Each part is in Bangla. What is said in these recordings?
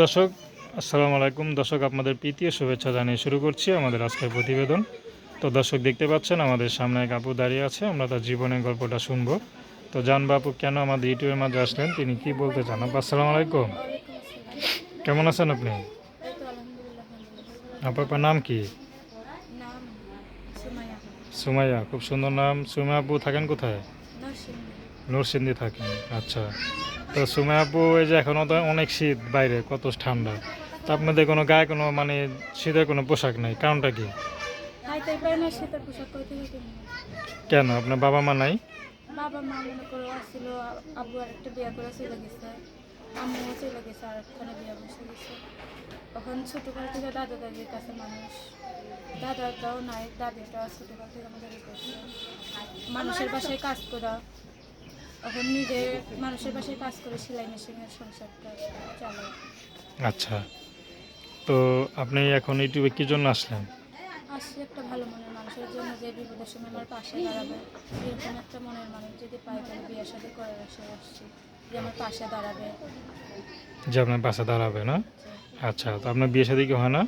দর্শক আসসালামু আলাইকুম। দর্শক আপনাদের প্রীতি শুভেচ্ছা জানিয়ে শুরু করছি আমাদের আজকের প্রতিবেদন। তো দর্শক দেখতে পাচ্ছেন আমাদের সামনে এক আপু দাঁড়িয়ে আছে আমরা তার জীবনের গল্পটা শুনব। তো জান বাপু কেন আমাদের ইউটিউবের মাঝে আসলেন তিনি কি বলতে চান? আপু আসসালামু আলাইকুম। কেমন আছেন আপনি? আপু আপনার নাম কি? সুমাইয়া। সুমাইয়া খুব সুন্দর নাম। সুমাইয়া আপু থাকেন কোথায়? নরসিংদী নরসিংদী থাকেন আচ্ছা। তো সুমাইয়া আপু এই যে এখনও তো অনেক শীত বাইরে কত ঠান্ডা। তা আপনাদের কোনো গায়ে কোনো মানে শীতের কোনো পোশাক নেই কারণটা কি? কেন? আপনার বাবা মা নাই? বাবা মা মনে করে আসছিল আব্বু আরেকটা বিয়ে করে চলে গেছে। আম্মুও চলে গেছে আরেকখানে বিয়ে বসে গেছে। তখন ছোটোকাল থেকে দাদা দাদির কাছে মানুষ। দাদাটাও নাই দাদিটাও ছোটোকাল থেকে আমাদের মানুষের বাসায় কাজ করা এখন নিজে মানুষের বাসায় কাজ করে সেলাই মেশিনের সংসারটা চালাই আচ্ছা তো আপনি এখন ইউটিউবে কি জন্য আসলেন? আসছে একটা ভালো মনের মানুষের জন্য যে বিপদের সময় আমার পাশে দাঁড়াবে এরকম একটা মনের মানুষ যদি পাই তাহলে বিয়ে শাদী করার আশা আসছি যে আমার পাশে দাঁড়াবে। যে আপনার পাশে দাঁড়াবে না? আচ্ছা তো আপনার বিয়ে শাদী কি হয় না?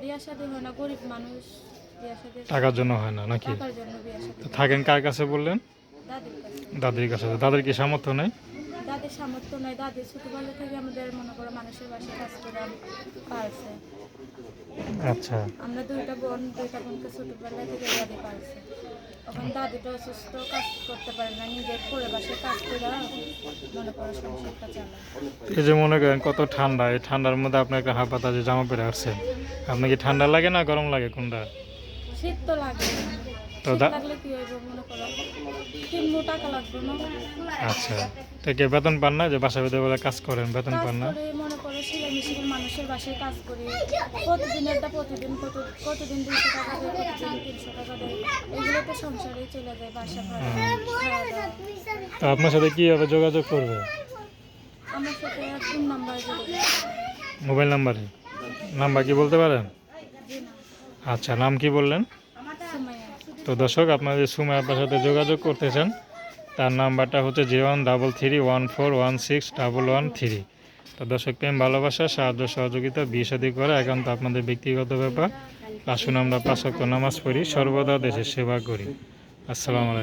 বিয়ে শাদী হয় না গরিব মানুষ টাকার জন্য হয় না নাকি? তো থাকেন কার কাছে বললেন? দাদির কাছে। দাদির কি সামর্থ্য নেই? দাদির সামর্থ্য নাই। দাদি ছোটবেলা থেকে আমাদের মনে করো মানুষের বাসায় কাজ করে পারছে। আচ্ছা। আমরা দুইটা বোন দুইটা বোনকে ছোটবেলা থেকে দাদি পারছে তখন দাদিটা অসুস্থ কাজ করতে পারে না। নিজের করে বাসায় কাজ করে মনে করো সংসারটা চালায়। এই যে মনে করেন কত ঠান্ডা এই ঠান্ডার মধ্যে আপনি একটা হাফ পাতা যে জামা পরে আসছেন। আপনার কি ঠান্ডা লাগে না গরম লাগে কোনটা? শীত তো লাগে। তো আচ্ছা। তো কে বেতন পান না? যে বাসা বেঁধে বলে কাজ করেন বেতন পান না? মনে করো সেলাই মেশিনের মানুষের বাসায় কাজ করি। প্রতিদিনেরটা প্রতিদিন কত কতদিন দুইশো টাকা দেয় প্রতিদিন তিনশো টাকা দেয়। এগুলো তো সংসারেই চলে যায় বাসা ভাড়া খাওয়া দাওয়া তো আপনার সাথে কীভাবে যোগাযোগ করবে? আমার সাথে ফোন নাম্বার মোবাইল নাম্বারে? নাম্বার কি বলতে পারেন? আচ্ছা নাম কি বললেন? তো দর্শক, আপনাদের সুমা আপনার সাথে যোগাযোগ করতেছেন তার নাম্বারটা হচ্ছে zero one double three, one four one six double one three. তো দর্শক, প্রেম, ভালোবাসা, সাহায্য, সহযোগিতা বিয়ে সাদী করা একান্ত আপনাদের ব্যক্তিগত ব্যাপার। আসুন আমরা পাঁচক্য নামাজ পড়ি, সর্বদা দেশের সেবা করি। আসসালামু আলাইকুম।